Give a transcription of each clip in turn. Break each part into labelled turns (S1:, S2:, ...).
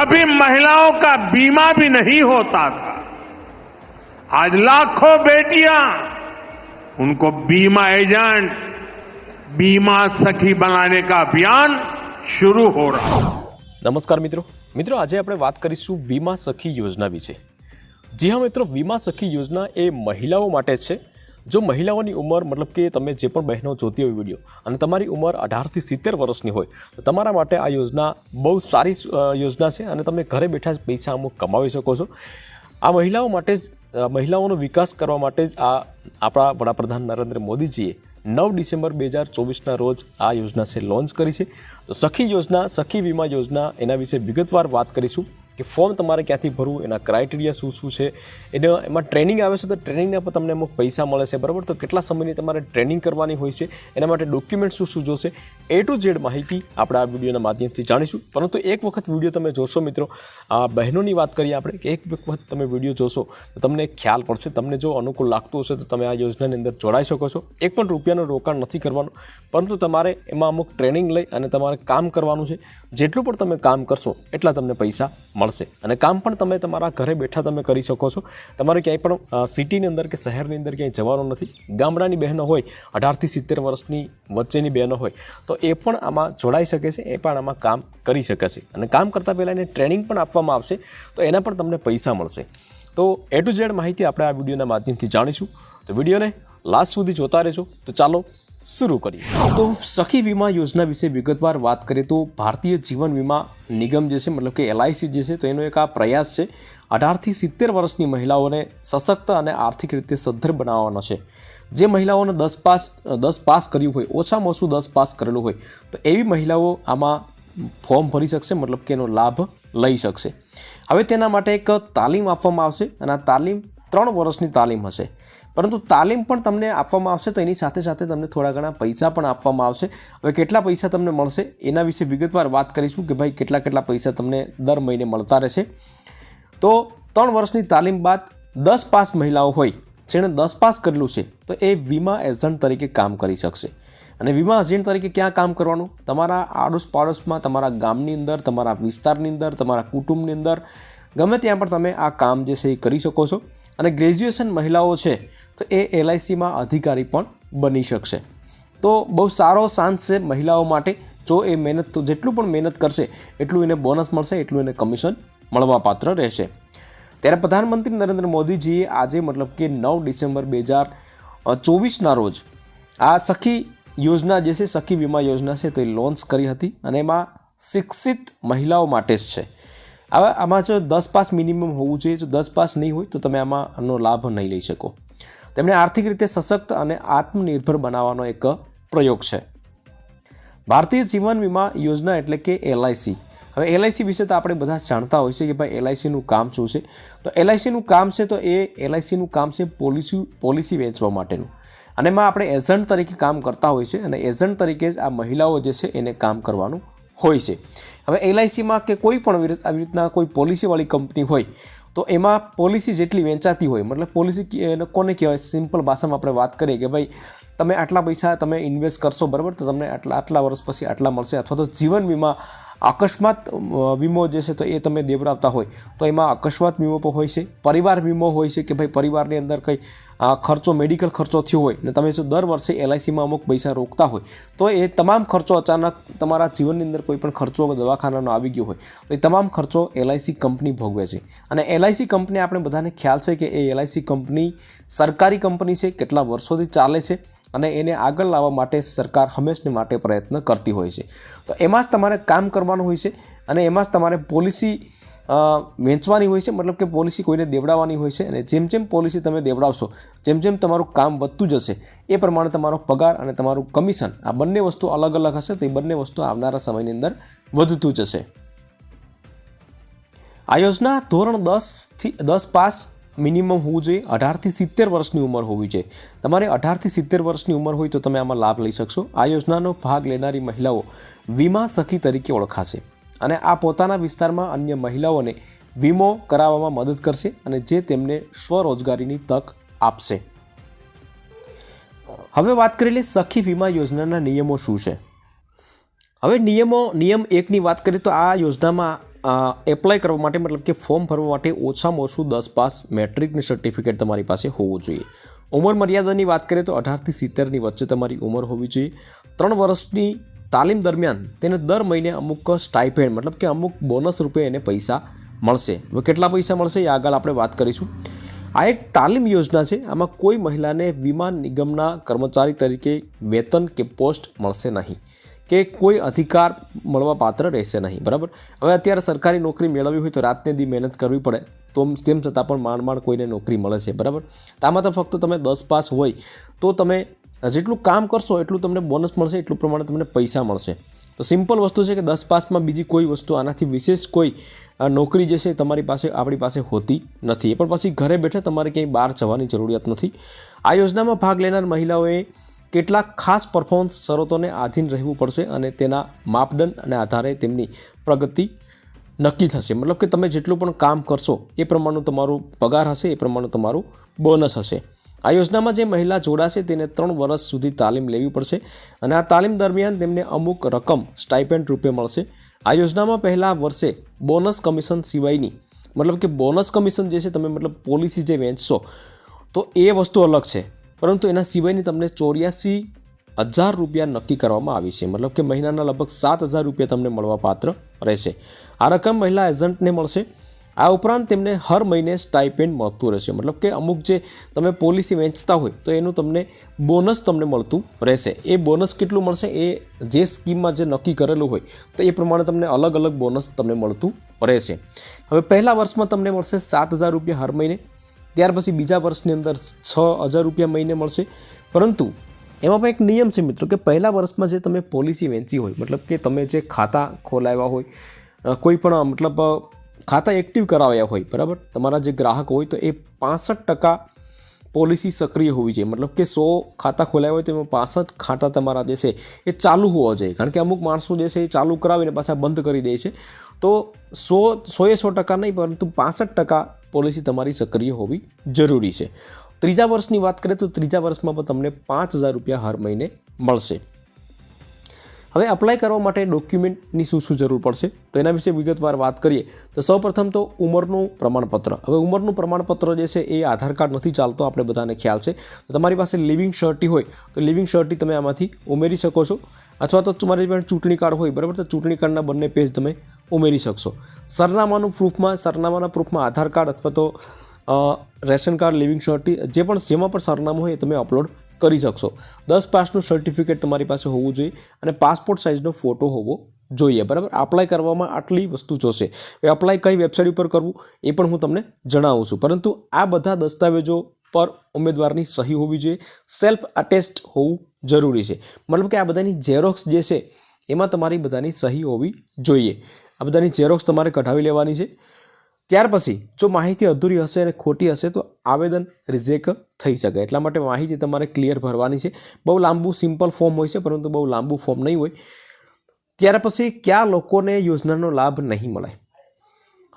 S1: कभी महिलाओं का बीमा भी नहीं होता था आज लाखों बेटियां उनको बीमा एजेंट बीमा सखी बनाने का अभियान शुरू हो रहा है
S2: નમસ્કાર મિત્રો મિત્રો આજે આપણે વાત કરીશું વીમા સખી યોજના વિશે જી હા મિત્રો વીમા સખી યોજના એ મહિલાઓ માટે જ છે જો મહિલાઓની ઉંમર મતલબ કે તમે જે પણ બહેનો જોતી હોય વીડિયો, અને તમારી ઉંમર અઢારથી સિત્તેર વર્ષની હોય, તો તમારા માટે આ યોજના બહુ સારી યોજના છે અને તમે ઘરે બેઠા જ પૈસા અમુક કમાવી શકો છો. આ મહિલાઓ માટે જ મહિલાઓનો વિકાસ કરવા માટે જ આ આપણા વડાપ્રધાન નરેન્દ્ર મોદીજીએ નવ ડિસેમ્બર બે હજાર ચોવીસના રોજ આ યોજના છે, લોન્ચ કરી છે. તો સખી યોજના, સખી વીમા યોજના એના વિશે વિગતવાર વાત કરીશું. કે ફોર્મ તમારે ક્યાંથી ભરવું, એના ક્રાઇટેરિયા શું શું છે, એને એમાં ટ્રેનિંગ આવે છે તો ટ્રેનિંગના પર તમને અમુક પૈસા મળે છે, બરાબર? તો કેટલા સમયની તમારે ટ્રેનિંગ કરવાની હોય છે, એના માટે ડોક્યુમેન્ટ શું શું જોશે એ ટુ ઝેડ માહિતી આપણે આ વિડીયોના માધ્યમથી જાણીશું. પરંતુ એક વખત વીડિયો તમે જોશો મિત્રો, આ બહેનોની વાત કરીએ આપણે, કે એક વખત તમે વીડિયો જોશો, તો તમને ખ્યાલ પડશે, તમને જો અનુકૂળ લાગતું હશે તો તમે આ યોજનાની અંદર જોડાઈ શકો છો. એક પણ રૂપિયાનું રોકાણ નથી કરવાનું, પરંતુ તમારે એમાં અમુક ટ્રેનિંગ લઈ અને તમારે કામ કરવાનું છે. જેટલું પણ તમે કામ કરશો, એટલા તમને પૈસા મળશે. અને કામ પણ તમે તમારા ઘરે બેઠા તમે કરી શકો છો. તમારે ક્યાંય પણ સિટીની અંદર કે શહેરની અંદર ક્યાંય જવાનું નથી. ગામડાની બહેનો હોય, અઢારથી સિત્તેર વર્ષની વચ્ચેની બહેનો હોય, તો એ પણ આમાં જોડાઈ શકે છે, એ પણ આમાં કામ કરી શકે છે. અને કામ કરતાં પહેલાં એને ટ્રેનિંગ પણ આપવામાં આવશે, તો એના પણ તમને પૈસા મળશે. તો એ ટુ ઝેડ માહિતી આપણે આ વિડીયોના માધ્યમથી જાણીશું. તો વિડીયોને લાસ્ટ સુધી જોતા રહેજો. તો ચાલો શરૂ કરી તો સખી વીમા યોજના વિશે વિગતવાર વાત કરીએ તો ભારતીય જીવન વીમા નિગમ જે છે, મતલબ કે એલઆઈસી જે છે, તો એનો એક આ પ્રયાસ છે, અઢારથી સિત્તેર વર્ષની મહિલાઓને સશક્ત અને આર્થિક રીતે સદ્ધર બનાવવાનો છે. જે મહિલાઓને દસ પાસ દસ પાસ કર્યું હોય, ઓછામાં ઓછું દસ પાસ કરેલું હોય, તો એવી મહિલાઓ આમાં ફોર્મ ભરી શકશે, મતલબ કે એનો લાભ લઈ શકશે. હવે તેના માટે એક તાલીમ આપવામાં આવશે અને આ તાલીમ ત્રણ વર્ષની તાલીમ હશે. પરંતુ તાલીમ પણ તમને આપવામાં આવશે તો એની સાથે સાથે તમને થોડા ઘણા પૈસા પણ આપવામાં આવશે. હવે કેટલા પૈસા તમને મળશે એના વિશે વિગતવાર વાત કરીશું કે ભાઈ કેટલા કેટલા પૈસા તમને દર મહિને મળતા રહેશે. તો ત્રણ વર્ષની તાલીમ બાદ દસ પાસ મહિલાઓ હોય, જેણે દસ પાસ કરેલું છે, તો એ વીમા એજન્ટ તરીકે કામ કરી શકશે. અને વીમા એજન્ટ તરીકે ક્યાં કામ કરવાનું? તમારા આડોશ પાડોશમાં તમારા ગામની અંદર, તમારા વિસ્તારની અંદર, તમારા કુટુંબની અંદર. ગમે ત્યાં પણ તમે આ કામ જે છે એ કરી શકો છો. અને ગ્રેજ્યુએશન મહિલાઓ છે તો એ એલઆઈસીમાં અધિકારી પણ બની શકશે. તો બહુ સારો ચાન્સ છે મહિલાઓ માટે. જો એ મહેનત તો જેટલું પણ મહેનત કરશે, એટલું એને બોનસ મળશે, એટલું એને કમિશન મળવાપાત્ર રહેશે. ત્યારે પ્રધાનમંત્રી નરેન્દ્ર મોદીજીએ આજે મતલબ કે નવ ડિસેમ્બર બે હજાર ચોવીસના રોજ આ સખી યોજના જે છે, સખી વીમા યોજના છે, તે લોન્ચ કરી હતી અને એમાં શિક્ષિત મહિલાઓ માટે જ છે. હવે આમાં જો દસ પાસ મિનિમમ હોવું જોઈએ, જો દસ પાસ નહીં હોય તો તમે આમાં આનો લાભ નહીં લઈ શકો. તેમણે આર્થિક રીતે સશક્ત અને આત્મનિર્ભર બનાવવાનો એક પ્રયોગ છે. ભારતીય જીવન વીમા યોજના એટલે કે એલઆઈસી હવે એલઆઈસી વિશે તો આપણે બધા જાણતા હોય છે કે ભાઈ એલઆઈસીનું કામ શું છે? તો એલઆઈસીનું કામ છે તો એ એલઆઈસીનું કામ છે પોલિસી પોલિસી વેચવા માટેનું. અને એમાં આપણે એજન્ટ તરીકે કામ કરતા હોય છે અને એજન્ટ તરીકે જ આ મહિલાઓ જે છે એને કામ કરવાનું હોય છે. હવે એલઆઈસીમાં કે કોઈ પણ આવી રીતના કોઈ પોલિસીવાળી કંપની હોય તો એમાં પોલિસી જેટલી વેચાતી હોય, મતલબ પોલિસી કોને કહેવાય? સિમ્પલ ભાષામાં આપણે વાત કરીએ કે ભાઈ, તમે આટલા પૈસા તમે ઇન્વેસ્ટ કરશો, બરાબર? તો તમને આટલા આટલા વર્ષ પછી આટલા મળશે અથવા તો જીવન વીમા અકસ્માત વીમો જે છે તો એ તમે દેવડાવતા હોય. તો એમાં અકસ્માત વીમો પણ હોય છે. પરિવાર વીમો હોય છે કે ભાઈ પરિવારની અંદર કંઈ ખર્ચો, મેડિકલ ખર્ચો થયો હોય ને તમે જો દર વર્ષે એલઆઈસીમાં અમુક પૈસા રોકતા હોય, તો એ તમામ ખર્ચો અચાનક તમારા જીવનની અંદર કોઈ પણ ખર્ચો દવાખાનાનો આવી ગયો હોય, તો એ તમામ ખર્ચો એલઆઈસી કંપની ભોગવે છે. અને એલઆઈસી કંપની, આપણે બધાને ખ્યાલ છે કે એ એલઆઈસી કંપની સરકારી કંપની છે, કેટલા વર્ષોથી ચાલે છે અને એને આગળ લાવવા માટે સરકાર હંમેશને માટે પ્રયત્ન કરતી હોય છે. તો એમાં જ તમારે કામ કરવાનું હોય છે અને એમાં જ તમારે પોલિસી વેચવાની હોય છે. મતલબ કે પોલિસી કોઈને દેવડાવવાની હોય છે અને જેમ જેમ પોલિસી તમે દેવડાવશો, જેમ જેમ તમારું કામ વધતું જશે, એ પ્રમાણે તમારો પગાર અને તમારું કમિશન, આ બંને વસ્તુ અલગ અલગ હશે. તો એ બંને વસ્તુ આવનારા સમયની અંદર વધતું જશે. આ યોજના ધોરણ દસથી દસ પાસ મિનિમમ હોવું જોઈએ. અઢારથી સિત્તેર વર્ષની ઉંમર હોવી જોઈએ. તમારે અઢારથી સિત્તેર વર્ષની ઉંમર હોય તો તમે આમાં લાભ લઈ શકશો. આ યોજનાનો ભાગ લેનારી મહિલાઓ વીમા સખી તરીકે ઓળખાશે અને આ પોતાના વિસ્તારમાં અન્ય મહિલાઓને વીમો કરાવવામાં મદદ કરશે અને જે તેમને સ્વરોજગારીની તક આપશે. હવે વાત કરી લે સખી વીમા યોજનાના નિયમો શું છે? હવે નિયમો, નિયમ એકની વાત કરીએ તો આ યોજનામાં એપ્લાય કરવા માટે મતલબ કે ફોર્મ ભરવા માટે ઓછામાં ઓછું દસ પાસ મેટ્રિકની સર્ટિફિકેટ તમારી પાસે હોવું જોઈએ. ઉંમર મર્યાદાની વાત કરીએ તો અઢારથી સિત્તેરની વચ્ચે તમારી ઉંમર હોવી જોઈએ. ત્રણ વર્ષની તાલીમ દરમિયાન તેને દર મહિને અમુક સ્ટાઇપેન્ડ મતલબ કે અમુક બોનસ રૂપે એને પૈસા મળશે. હવે કેટલા પૈસા મળશે એ આગળ આપણે વાત કરીશું. આ એક તાલીમ યોજના છે. આમાં કોઈ મહિલાને વીમા નિગમના કર્મચારી તરીકે વેતન કે પોસ્ટ મળશે નહીં. કે કોઈ અધિકાર મળવા પાત્ર રહેશે નહીં, બરાબર? હવે અત્યારે સરકારી નોકરી મેળવવી હોય તો રાતને દી મહેનત કરવી પડે, તો તેમ છતાં પણ માંડ માંડ કોઈને નોકરી મળે છે, બરાબર? આમાં તો ફક્ત તમે દસ પાસ હોય તો તમે જેટલું કામ કરશો એટલું તમને બોનસ મળશે, એટલું પ્રમાણે તમને પૈસા મળશે. તો સિમ્પલ વસ્તુ છે કે દસ પાસમાં બીજી કોઈ વસ્તુ, આનાથી વિશેષ કોઈ નોકરી જે છે તમારી પાસે, આપણી પાસે હોતી નથી. પણ પછી ઘરે બેઠે તમારે ક્યાંય બહાર જવાની જરૂરિયાત નથી. આ યોજનામાં ભાગ લેનાર મહિલાઓએ કેટલાક ખાસ પરફોર્મન્સ શરતોને આધીન રહેવું પડશે અને તેના માપદંડ અને આધારે તેમની પ્રગતિ નક્કી થશે. મતલબ કે તમે જેટલું પણ કામ કરશો, એ પ્રમાણનું તમારું પગાર હશે, એ પ્રમાણનું તમારું બોનસ હશે. આ યોજનામાં જે મહિલા જોડાશે, તેને ત્રણ વર્ષ સુધી તાલીમ લેવી પડશે અને આ તાલીમ દરમિયાન તેમને અમુક રકમ સ્ટાઇપેન્ડ રૂપે મળશે. આ યોજનામાં પહેલા વર્ષે બોનસ કમિશન સિવાયની, મતલબ કે બોનસ કમિશન જે છે, તમે મતલબ પોલિસી જે વેચશો, તો એ વસ્તુ અલગ છે. પરંતુ એના સિવાયની તમને ચોર્યાસી હજાર રૂપિયા નક્કી કરવામાં આવી છે. મતલબ કે મહિનાના લગભગ સાત હજાર રૂપિયા તમને મળવા પાત્ર રહેશે. આ રકમ મહિલા એજન્ટને મળશે. આ ઉપરાંત તેમને હર મહિને સ્ટાઇપેન્ડ મળતું રહેશે. મતલબ કે અમુક જે તમે પોલિસી વેચતા હોય, તો એનું તમને બોનસ તમને મળતું રહેશે. એ બોનસ કેટલું મળશે? એ જે સ્કીમમાં જે નક્કી કરેલું હોય, તો એ પ્રમાણે તમને અલગ અલગ બોનસ તમને મળતું રહેશે. હવે પહેલા વર્ષમાં તમને મળશે સાત હજાર રૂપિયા હર મહિને. ત્યાર પછી બીજા વર્ષની અંદર છ હજાર રૂપિયા મહિને મળશે. પરંતુ એમાં પણ એક નિયમ છે મિત્રો કે પહેલા વર્ષમાં જે તમે પોલિસી વેચી હોય, મતલબ કે તમે જે ખાતા ખોલાવ્યા હોય કોઈ પણ, મતલબ ખાતા એક્ટિવ કરાવ્યા હોય, બરાબર? તમારા જે ગ્રાહક હોય તો એ પાસઠ ટકા પોલિસી સક્રિય હોવી જોઈએ. મતલબ કે સો ખાતા ખોલાવ્યા હોય તો એમાં પાસઠ ખાતા તમારા જે છે એ ચાલુ હોવા જોઈએ. કારણ કે અમુક માણસો જે છે એ ચાલુ કરાવીને પાછા બંધ કરી દે છે. તો સો, સોએ સો ટકા નહીં, પરંતુ પાસઠ ટકા પોલિસી તમારી સક્રિય હોવી જરૂરી છે. ત્રીજા વર્ષની વાત કરીએ તો ત્રીજા વર્ષમાં પણ તમને પાંચ હજાર રૂપિયા હર મહિને મળશે. હવે અપ્લાય કરવા માટે ડોક્યુમેન્ટની શું શું જરૂર પડશે? તો એના વિશે વિગતવાર વાત કરીએ. તો સૌપ્રથમ તો ઉંમરનું પ્રમાણપત્ર. હવે ઉંમરનું પ્રમાણપત્ર જે છે એ આધાર કાર્ડ નથી ચાલતો, આપણે બધાને ખ્યાલ છે. તો તમારી પાસે લિવિંગ શર્ટી હોય, તો લિવિંગ શર્ટી તમે આમાંથી ઉમેરી શકો છો. અથવા તો તમારી પાસે ચૂંટણી કાર્ડ હોય, બરાબર? તો ચૂંટણી કાર્ડના બંને પેજ તમે ઉમેરી શકશો. સરનામાનું પ્રૂફમાં, સરનામાના પ્રૂફમાં આધાર કાર્ડ અથવા તો રેશન કાર્ડ લિવિંગ શર્ટી જે પણ, જેમાં પણ સરનામું હોય એ તમે અપલોડ કરી શકશો. દસ પાસનું સર્ટિફિકેટ તમારી પાસે હોવું જોઈએ અને પાસપોર્ટ સાઇઝનો ફોટો હોવો જોઈએ, બરાબર? અપ્લાય કરવામાં આટલી વસ્તુ જોશે. એ અપ્લાય કઈ વેબસાઇટ ઉપર કરવું એ પણ હું તમને જણાવું છું. પરંતુ આ બધા દસ્તાવેજો પર ઉમેદવારની સહી હોવી જોઈએ સેલ્ફ અટેસ્ટ હોવું જરૂરી છે. મતલબ કે આ બધાની ઝેરોક્સ જે છે, એમાં તમારી બધાની સહી હોવી જોઈએ. આ બધાની ઝેરોક્સ તમારે કઢાવી લેવાની છે. ત્યાર પછી જો માહિતી અધૂરી હશે અને ખોટી હશે તો આવેદન રિજેક્ટ થઈ શકે. એટલા માટે માહિતી તમારે ક્લિયર ભરવાની છે. બહુ લાંબુ સિમ્પલ ફોર્મ હોય છે, પરંતુ બહુ લાંબુ ફોર્મ નહીં હોય. ત્યાર પછી કયા લોકોને યોજનાનો લાભ નહીં મળે?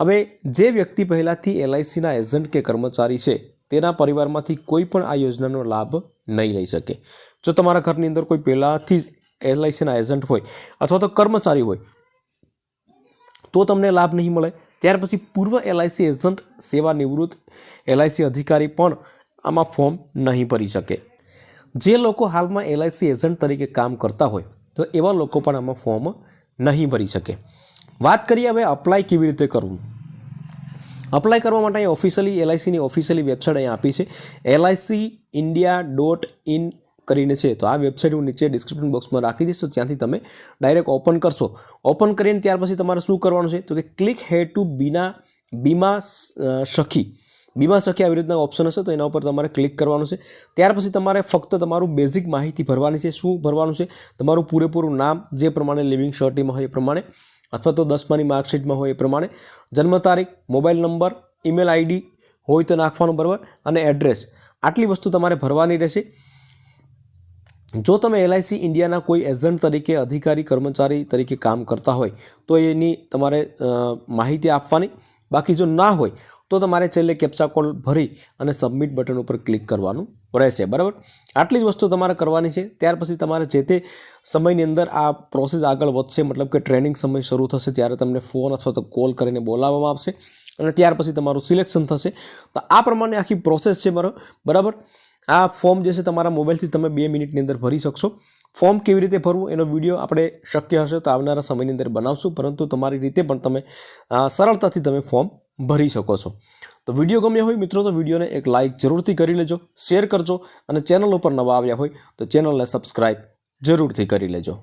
S2: હવે જે વ્યક્તિ પહેલાંથી એલઆઈસીના એજન્ટ કે કર્મચારી છે, તેના પરિવારમાંથી કોઈ પણ આ યોજનાનો લાભ નહીં લઈ શકે. જો તમારા ઘરની અંદર કોઈ પહેલાંથી જ એલઆઈસીના એજન્ટ હોય અથવા તો કર્મચારી હોય, તો તમને લાભ નહીં મળે. ત્યાર પછી પૂર્વ એલઆઈસી એજન્ટ સેવા નિવૃત્ત એલઆઈસી અધિકારી પણ આમાં ફોર્મ નહીં ભરી શકે. જે લોકો હાલમાં એલઆઈસી એજન્ટ તરીકે કામ કરતા હોય, તો એવા લોકો પણ આમાં ફોર્મ નહીં ભરી શકે. વાત કરીએ હવે અપ્લાય કેવી રીતે કરવું? અપ્લાય કરવા માટે અહીં ઓફિશિયલી એલઆઈસીની ઓફિશિયલી વેબસાઇટ અહીં આપી છે. એલઆઈસી ઇન્ડિયા ડોટ ઇન કરીને છે, તો આ વેબસાઇટ હું નીચે ડિસ્ક્રિપ્શન બોક્સમાં રાખી દઈશ, તો ત્યાંથી તમે ડાયરેક્ટ ઓપન કરશો. ઓપન કરીને ત્યાર પછી તમારે શું કરવાનું છે, તો કે ક્લિક હેડ ટુ બીના બીમા સખી બીમા સખી આવી રીતના ઓપ્શન હશે, તો એના ઉપર તમારે ક્લિક કરવાનું છે. ત્યાર પછી તમારે ફક્ત તમારું બેઝિક માહિતી ભરવાની છે. શું ભરવાનું છે? તમારું પૂરેપૂરું નામ, જે પ્રમાણે લિવિંગ શર્ટીમાં હોય એ પ્રમાણે, અથવા તો દસમાની માર્કશીટમાં હોય એ પ્રમાણે, જન્મ તારીખ મોબાઈલ નંબર ઈમેલ આઈડી હોય તો નાખવાનું બરાબર, અને એડ્રેસ આટલી વસ્તુ તમારે ભરવાની રહેશે. જો તમે એલઆઈસી ઇન્ડિયાના કોઈ એજન્ટ તરીકે, અધિકારી, કર્મચારી તરીકે કામ કરતા હોય, તો એની તમારે માહિતી આપવાની. બાકી જો ના હોય, તો તમારે છેલ્લે કેપ્ચા કોડ ભરી અને સબમિટ બટન ઉપર ક્લિક કરવાનું રહેશે. બરાબર? આટલી જ વસ્તુ તમારે કરવાની છે. ત્યાર પછી તમારે જે તે સમયની અંદર આ પ્રોસેસ આગળ વધશે, મતલબ કે ટ્રેનિંગ સમય શરૂ થશે, ત્યારે તમને ફોન અથવા તો કોલ કરીને બોલાવવામાં આવશે. અને ત્યાર પછી તમારું સિલેક્શન થશે. તો આ પ્રમાણે આખી પ્રોસેસ છે બરાબર બરાબર? આ ફોર્મ જે છે તમારા મોબાઈલથી તમે બે મિનિટની અંદર ભરી શકશો. ફોર્મ કેવી રીતે ભરવું એનો વીડિયો આપણે શક્ય હશે તો આવનારા સમયની અંદર બનાવશું, પરંતુ તમારી રીતે પણ તમે સરળતાથી તમે ફોર્મ ભરી શકો છો. તો વીડિયો ગમ્યો હોય મિત્રો, તો વિડીયોને એક લાઇક જરૂરથી કરી લેજો, શેર કરજો અને ચેનલ ઉપર નવા આવ્યા હોય તો ચેનલને સબસ્ક્રાઈબ જરૂરથી કરી લેજો.